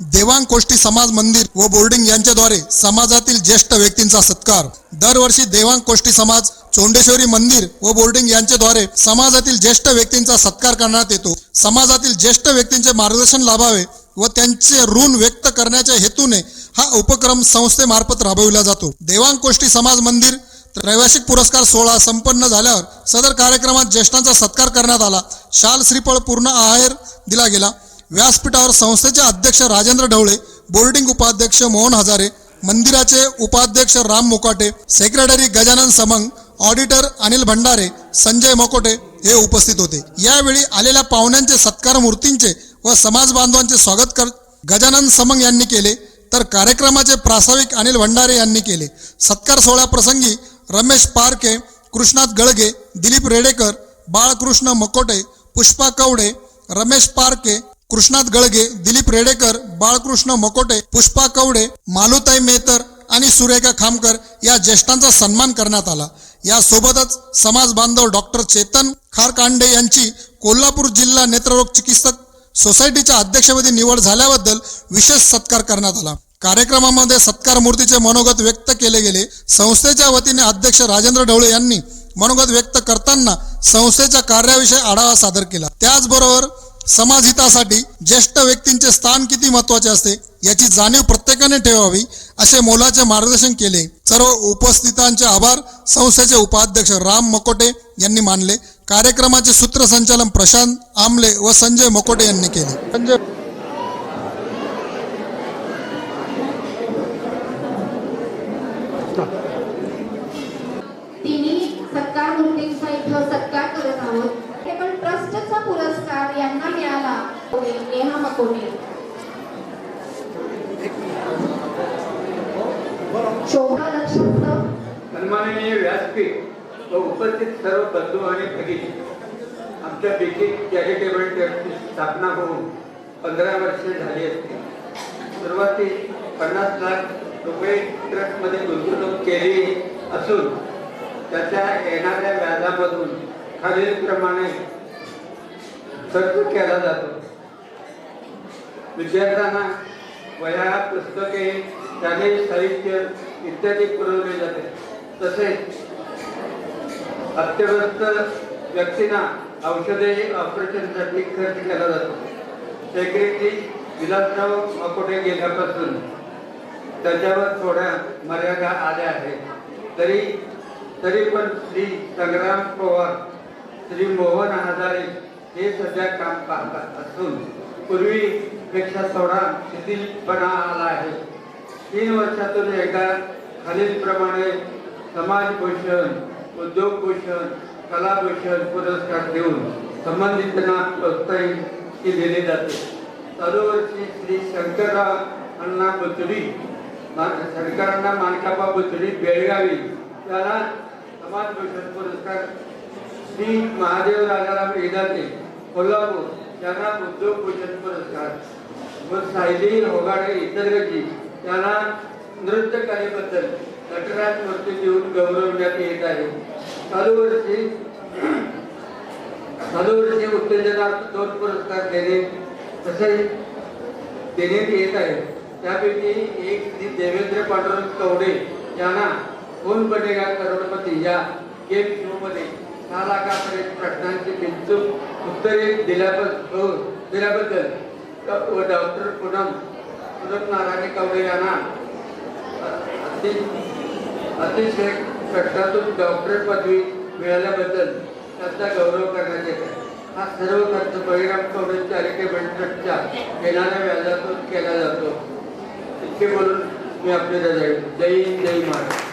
देवांगकोष्टी समाज मंदिर व बोर्डिंग यांच्याद्वारे समाजातील ज्येष्ठ व्यक्तींचा सत्कार. दरवर्षी देवांगकोष्टी समाज चोंडेश्वरी मंदिर व बोर्डिंग यांच्याद्वारे समाजातील ज्येष्ठ व्यक्तींचा सत्कार करण्यात येतो. समाजातील ज्येष्ठ व्यक्तींचे मार्गदर्शन लाभावे व त्यांचे ऋण व्यक्त करण्याच्या हेतूने हा उपक्रम संस्थेमार्फत राबविला जातो. देवांगकोष्टी समाज मंदिर त्रैवासिक पुरस्कार सोहळा संपन्न झाल्यावर सदर कार्यक्रमात ज्येष्ठांचा सत्कार करण्यात आला. शाल श्रीफळ पूर्ण आहेर दिला गेला. व्यासपीठावर संस्थेचे अध्यक्ष राजेंद्र ढवळे बोर्डिंग उपाध्यक्ष मोहन हजारे मंदिराचे उपाध्यक्ष राम मोकाटे सेक्रेटरी गजानन समंग ऑडिटर अनिल भंडारे संजय मकोटे हे उपस्थित होते. यावेळी आलेल्या पाहुण्यांचे सत्कार मूर्तींचे व समाज बांधवांचे स्वागत कर गजानन समंग यांनी केले तर कार्यक्रमाचे प्रास्ताविक अनिल भंडारे यांनी केले. सत्कार सोहळ्याप्रसंगी रमेश पारके कृष्णात गळगे दिलीप रेडेकर बाळकृष्ण मकोटे पुष्पा कवडे रमेश पारके कृष्णात गळगे दिलीप रेडेकर बाळकृष्ण मकोटे पुष्पा कवडे मालुताई मेहतर आणि सुरेखा खामकर या ज्येष्ठांचा सन्मान करण्यात आला. यासोबतच समाज बांधव डॉक्टर चेतन खारकांडे यांची कोल्हापूर जिल्हा नेत्ररोग चिकित्सक सोसायटीच्या अध्यक्षपदी निवड झाल्याबद्दल विशेष सत्कार करण्यात आला. कार्यक्रमामध्ये सत्कार मूर्तीचे मनोगत व्यक्त केले गेले. संस्थेच्या वतीने अध्यक्ष राजेंद्र ढवळे यांनी मनोगत व्यक्त करताना संस्थेच्या कार्याविषयी आढावा सादर केला. त्याचबरोबर समाजहितासाठी ज्येष्ठ व्यक्तींचे स्थान किती महत्त्वाचे असते याची जाणीव प्रत्येकाने ठेवावी असे मोलाचे मार्गदर्शन केले. सर्व उपस्थितांचे आभार. संस्थेचे उपाध्यक्ष राम मकोटे यांनी मानले. कार्यक्रमाचे सूत्रसंचालन प्रशांत आमले व संजय मकोटे यांनी केले. संजय तिन्ही सत्कार मूर्तींचा इथं सत्कार करत आहोत केवळ ट्रस्टचा पुरस्कार यांना मिळाला नेहा मकोटे शोभा सन्माननीय व्यासपीठ व उपस्थित सर्व बंधू आणि भगिनी आमच्या बेसिक चॅरिटेबल ट्रस्टची स्थापना होऊन पंधरा वर्षे झाली असतील. सुरुवातीस पन्नास लाख रुपये ट्रस्टमध्ये गुंतवणूक केली असून त्याच्या येणाऱ्या व्याजामधून खालीलप्रमाणे खर्च केला जातो. विद्यार्थ्यांना वह्या पुस्तके त्याने साहित्य इत्यादी पुरवले जाते. तसेच अत्यवस्थ व्यक्तींना औषधे ऑपरेशनसाठी खर्च केला जातो. सेक्रेटरी विलासराव मकोटे गेल्यापासून त्याच्यावर थोड्या मर्यादा आल्या आहेत. तरी तरी पण श्री संग्राम पवार श्री मोहन हजारे हे सध्या काम पाहतात. असून पूर्वी पेक्षा थोडा शिथिलपणा आला आहे. तीन वर्षातून एकदा खालीलप्रमाणे समाज भूषण उद्योग भूषण कला पुरस्कार देऊन संबंधितांना प्रोत्साहित दिले जाते. चालू वर्षी श्री शंकरराव अण्णा बुचडी सरकारांना मानकापा बुचडी बेळगावी त्याला समाज पोषण पुरस्कार श्री महादेव राजाराम वेदांते कोल्हापूर त्यांना उद्योग भूषण पुरस्कार. मग सायली होगाडे इतरगजी त्याला नृत्य कलेबद्दल नटराज मूर्ती देऊन गौरवण्यात येत आहे. चालू वर्षी चालू वर्षी उत्तेजनार्थ दोन पुरस्कार देणे तसे देण्यात येत आहे. त्यापैकी एक श्री देवेंद्र पांडुरंग कवडे यांना कोण बनेगा करोडपती या गेम शो मध्ये सहा लाखापर्यंत प्रश्नांची बिनचूक उत्तरे हो, दिल्याबद्दल दिल्याबद्दल व डॉक्टर पूनम पूनम नारायण कवडे यांना अति अतिशय कष्टातून डॉक्टरेट पदवी मिळाल्याबद्दल त्यांचा गौरव करण्यात येत आहे. हा सर्व खर्च बहिराम कवडे चॅरिटेबल ट्रस्टच्या येणाऱ्या व्याजातून केला जातो. इतके म्हणून मी आपले रजा जय जय महाराज